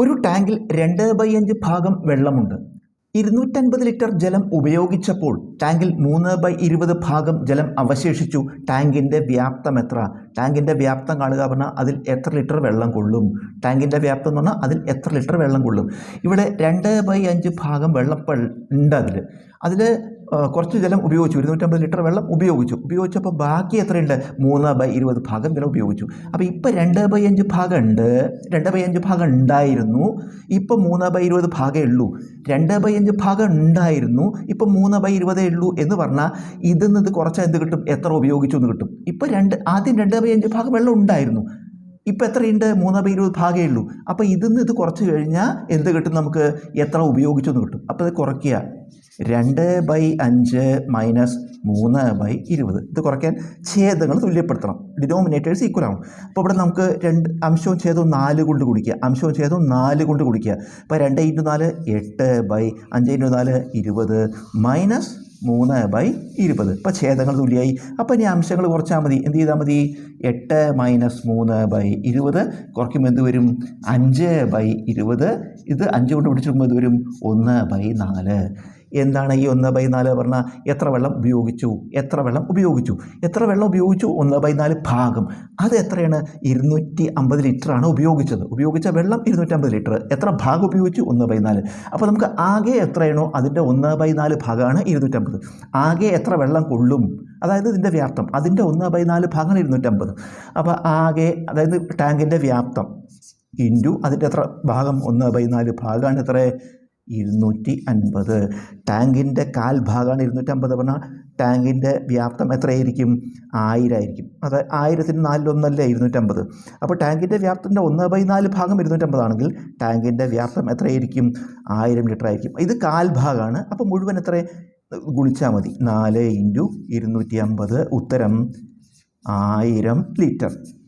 ഒരു ടാങ്കിൽ രണ്ട് ബൈ അഞ്ച് ഭാഗം വെള്ളമുണ്ട്. ഇരുന്നൂറ്റൻപത് ലിറ്റർ ജലം ഉപയോഗിച്ചപ്പോൾ ടാങ്കിൽ മൂന്ന് ബൈ ഇരുപത് ഭാഗം ജലം അവശേഷിച്ചു. ടാങ്കിന്റെ വ്യാപ്തം എത്ര? ടാങ്കിന്റെ വ്യാപ്തം കാണുക പറഞ്ഞാൽ അതിൽ എത്ര ലിറ്റർ വെള്ളം കൊള്ളും? ടാങ്കിന്റെ വ്യാപ്തം എന്ന് പറഞ്ഞാൽ അതിൽ എത്ര ലിറ്റർ വെള്ളം കൊള്ളും? ഇവിടെ രണ്ട് ബൈ അഞ്ച് ഭാഗം വെള്ളം ഉണ്ട് അതിൽ. അതിൽ കുറച്ച് ജലം ഉപയോഗിച്ചു. ഇരുന്നൂറ്റമ്പത് ലിറ്റർ വെള്ളം ഉപയോഗിച്ചു. ഉപയോഗിച്ചപ്പോൾ ബാക്കി എത്രയുണ്ട്? മൂന്ന് ബൈ ഇരുപത് ഭാഗം ജലം ഉപയോഗിച്ചു. അപ്പോൾ ഇപ്പോൾ രണ്ട് ബൈ അഞ്ച് ഭാഗം ഉണ്ട്. രണ്ട് ബൈ അഞ്ച് ഭാഗം ഉണ്ടായിരുന്നു. ഇപ്പോൾ മൂന്ന് ബൈ ഇരുപത് ഭാഗമേ ഉള്ളൂ. രണ്ട് ബൈ അഞ്ച് ഭാഗം ഉണ്ടായിരുന്നു. ഇപ്പോൾ മൂന്ന് ബൈ ഇരുപതേ ഉള്ളൂ എന്ന് പറഞ്ഞാൽ ഇതിൽ നിന്ന് കുറച്ച് എന്ത് കിട്ടും? എത്ര ഉപയോഗിച്ചു എന്ന് കിട്ടും? ഇപ്പോൾ രണ്ട് ആദ്യം രണ്ട് ബൈ അഞ്ച് ഭാഗം വെള്ളം ഉണ്ടായിരുന്നു. ഇപ്പം എത്രയുണ്ട്? മൂന്ന് ബൈ ഇരുപത് ഭാഗമേ ഉള്ളൂ. അപ്പോൾ ഇതിൽ നിന്ന് ഇത് കുറച്ച് കഴിഞ്ഞാൽ എന്ത് കിട്ടും നമുക്ക്? എത്ര ഉപയോഗിച്ചു എന്ന് കിട്ടും. അപ്പോൾ ഇത് കുറയ്ക്കുക. രണ്ട് ബൈ അഞ്ച് മൈനസ് മൂന്ന് ബൈ ഇരുപത്. ഇത് കുറയ്ക്കാൻ ഛേദങ്ങൾ തുല്യപ്പെടുത്തണം. ഡിനോമിനേറ്റേഴ്സ് ഈക്വൽ ആവും അപ്പോൾ ഇവിടെ നമുക്ക് രണ്ട് അംശവും ഛേദവും നാല് കൊണ്ട് കുടിക്കുക അംശവും ഛേദവും നാല് കൊണ്ട് കുടിക്കുക അപ്പോൾ രണ്ട് ഇന്റു നാല് എട്ട് ബൈ അഞ്ച് ഇന്റു നാല് ഇരുപത് മൈനസ് മൂന്ന് ബൈ ഇരുപത്. ഇപ്പോൾ ഛേദങ്ങൾ തുല്യമായി. അപ്പോൾ ഇനി അംശങ്ങൾ കുറച്ചാൽ മതി. എന്ത് ചെയ്താൽ മതി? എട്ട് മൈനസ് മൂന്ന് ബൈ ഇരുപത്. കുറയ്ക്കുമ്പോൾ എന്ത് വരും? അഞ്ച് ബൈ ഇരുപത്. ഇത് അഞ്ച് കൊണ്ട് പിടിച്ചിടുമ്പോൾ എന്ത് വരും? ഒന്ന് ബൈ നാല്. എന്താണ് ഈ ഒന്ന് ബൈ നാല് പറഞ്ഞാൽ എത്ര വെള്ളം ഉപയോഗിച്ചു? എത്ര വെള്ളം ഉപയോഗിച്ചു? എത്ര വെള്ളം ഉപയോഗിച്ചു? ഒന്ന് ബൈ നാല് ഭാഗം. അത് എത്രയാണ്? ഇരുന്നൂറ്റി അമ്പത് ലിറ്ററാണ് ഉപയോഗിച്ചത്. ഉപയോഗിച്ച വെള്ളം ഇരുന്നൂറ്റമ്പത് ലിറ്റർ. എത്ര ഭാഗം ഉപയോഗിച്ചു? ഒന്ന് ബൈ നാല്. അപ്പോൾ നമുക്ക് ആകെ എത്രയാണോ അതിന്റെ ഒന്ന് ബൈ നാല് ഭാഗമാണ് ഇരുന്നൂറ്റമ്പത് ആകെ എത്ര വെള്ളം കൊള്ളും? അതായത് ഇതിന്റെ വ്യാപ്തം. അതിന്റെ ഒന്ന് ബൈ നാല് ഭാഗമാണ് ഇരുന്നൂറ്റമ്പത് അപ്പോൾ ആകെ അതായത് ടാങ്കിന്റെ വ്യാപ്തം. ഇന്റു അതിന്റെ എത്ര ഭാഗം? ഒന്ന് ബൈ നാല് ഭാഗമാണ് എത്ര ഇരുന്നൂറ്റി അൻപത് ടാങ്കിന്റെ കാൽഭാഗമാണ് ഇരുന്നൂറ്റമ്പത് പറഞ്ഞാൽ ടാങ്കിന്റെ വ്യാപ്തം എത്രയായിരിക്കും? ആയിരമായിരിക്കും അത് ആയിരത്തിന് നാലിലൊന്നല്ലേ ഇരുന്നൂറ്റമ്പത് അപ്പോൾ ടാങ്കിന്റെ വ്യാപ്തത്തിന്റെ ഒന്ന് ബൈ നാല് ഭാഗം ഇരുന്നൂറ്റമ്പതാണെങ്കിൽ ടാങ്കിന്റെ വ്യാപ്തം എത്രയായിരിക്കും? ആയിരം ലിറ്റർ ആയിരിക്കും. ഇത് കാൽഭാഗമാണ്. അപ്പോൾ മുഴുവൻ എത്ര? ഗുണിച്ചാൽ മതി. നാല് ഇന്റു ഇരുന്നൂറ്റി അമ്പത് ഉത്തരം ആയിരം ലിറ്റർ.